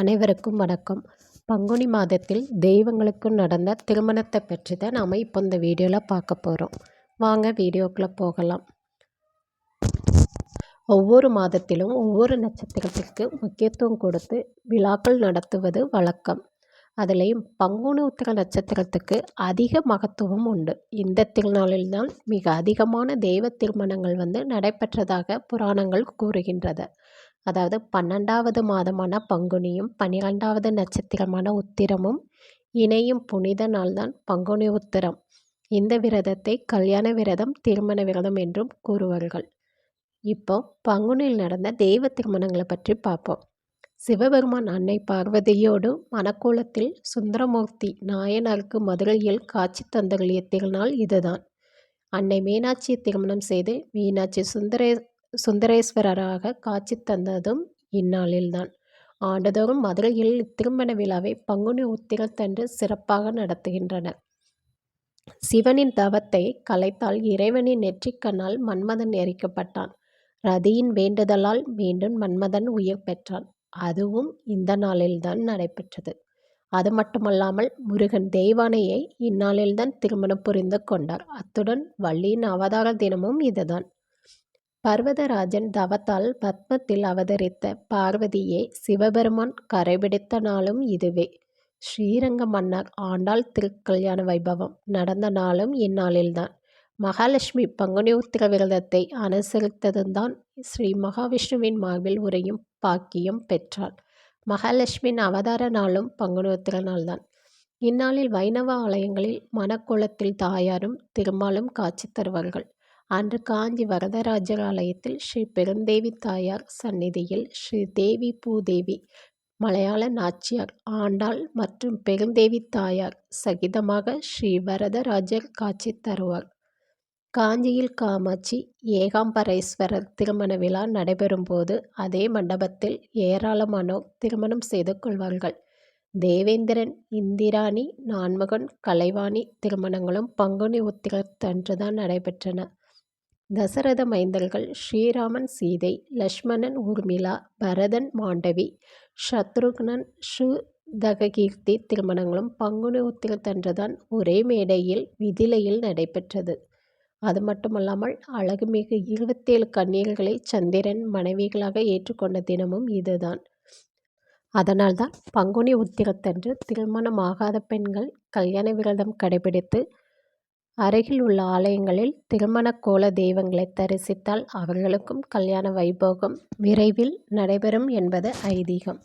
அனைவருக்கும் வணக்கம். பங்குனி மாதத்தில் தெய்வங்களுக்கு நடந்த திருமணத்தை பற்றி தான் நாம் இப்போ இந்த வீடியோவில் பார்க்க போகிறோம் வாங்க வீடியோக்குள்ளே போகலாம். ஒவ்வொரு மாதத்திலும் ஒவ்வொரு நட்சத்திரத்திற்கு முக்கியத்துவம் கொடுத்து விழாக்கள் நடத்துவது வழக்கம். அதுலேயும் பங்குனி உத்திர நட்சத்திரத்துக்கு அதிக மகத்துவம் உண்டு. இந்த திருநாளில்தான் மிக அதிகமான தெய்வ திருமணங்கள் வந்து நடைபெற்றதாக புராணங்கள் கூறுகின்றது. அதாவது பன்னெண்டாவது மாதமான பங்குனியும் பன்னிரெண்டாவது நட்சத்திரமான உத்திரமும் இணையும் புனித நாள்தான் பங்குனி உத்திரம். இந்த விரதத்தை கல்யாண விரதம் திருமண விரதம் என்றும் கூறுவார்கள். இப்போ பங்குனியில் நடந்த தெய்வ திருமணங்களை பற்றி பார்ப்போம். சிவபெருமான் அன்னை பார்வதியோடு மணக்கோலத்தில் சுந்தரமூர்த்தி நாயனாருக்கு மதுரையில் காட்சி தந்தருளிய திருநாள் இதுதான். அன்னை மீனாட்சியை திருமணம் செய்து மீனாட்சி சுந்தரே சுந்தரேஸ்வரராக காட்சி தந்ததும் இந்நாளில்தான். ஆண்டுதோறும் மதுரையில் திருமண விழாவை பங்குனி உத்திரத்தன்று சிறப்பாக நடத்துகின்றனர். சிவனின் தவத்தை கலைத்தால் இறைவனின் நெற்றிக்கண்ணால் மன்மதன் எரிக்கப்பட்டான். ரதியின் வேண்டுதலால் மீண்டும் மன்மதன் உயிர் பெற்றான். அதுவும் இந்த நாளில்தான் நடைபெற்றது. அது மட்டுமல்லாமல் முருகன் தெய்வானையை இந்நாளில்தான் திருமணம் புரிந்து கொண்டார். அத்துடன் வள்ளியின் அவதார தினமும் இதுதான். பர்வதராஜன் தவத்தால் பத்மத்தில் அவதரித்த பார்வதியே சிவபெருமான் கரைபிடித்த நாளும் இதுவே. ஸ்ரீரங்க மன்னர் ஆண்டாள் திருக்கல்யாண வைபவம் நடந்த நாளும் இந்நாளில்தான். மகாலட்சுமி பங்குனி உத்திர விரதத்தை அனுசரித்ததுதான் ஸ்ரீ மகாவிஷ்ணுவின் மார்பில் உரையும் பாக்கியம் பெற்றாள். மகாலட்சுமியின் அவதார நாளும் பங்குனி உத்திர நாள்தான் இந்நாளில் வைணவ ஆலயங்களில் மணக்கோலத்தில் தாயாரும் திருமாலும் காட்சி தருவார்கள். அன்று காஞ்சி வரதராஜர் ஆலயத்தில் ஸ்ரீ பெருந்தேவி தாயார் சந்நிதியில் ஸ்ரீ தேவி பூதேவி மலையாள நாச்சியார் ஆண்டாள் மற்றும் பெருந்தேவி தாயார் சகிதமாக ஸ்ரீ வரதராஜர் காட்சி தருவார். காஞ்சியில் காமாட்சி ஏகாம்பரேஸ்வரர் திருமண விழா நடைபெறும்போது அதே மண்டபத்தில் ஏராளமானோர் திருமணம் செய்து கொள்வார்கள். தேவேந்திரன் இந்திராணி நான்மகன் கலைவாணி திருமணங்களும் பங்குனி உத்திரத்தன்றுதான் நடைபெற்றன. தசரத மைந்தர்கள் ஸ்ரீராமன் சீதை லக்ஷ்மணன் ஊர்மிளா பரதன் மாண்டவி சத்ருக்னன் சுதககீர்த்தி திருமணங்களும் பங்குனி உத்திரத்தன்றுதான் ஒரே மேடையில் விதிலையில் நடைபெற்றது. அது மட்டுமல்லாமல் அழகுமிகு இருபத்தேழு கண்ணீர்களை சந்திரன் மனைவிகளாக ஏற்றுக்கொண்ட தினமும் இதுதான். அதனால்தான் பங்குனி உத்திரத்தன்று திருமணமாகாத பெண்கள் கல்யாண விரதம் கடைபிடித்து அருகில் உள்ள ஆலயங்களில் திருமண கோல தெய்வங்களை தரிசித்தால் அவர்களுக்கும் கல்யாண வைபோகம் விரைவில் நடைபெறும் என்பது ஐதீகம்.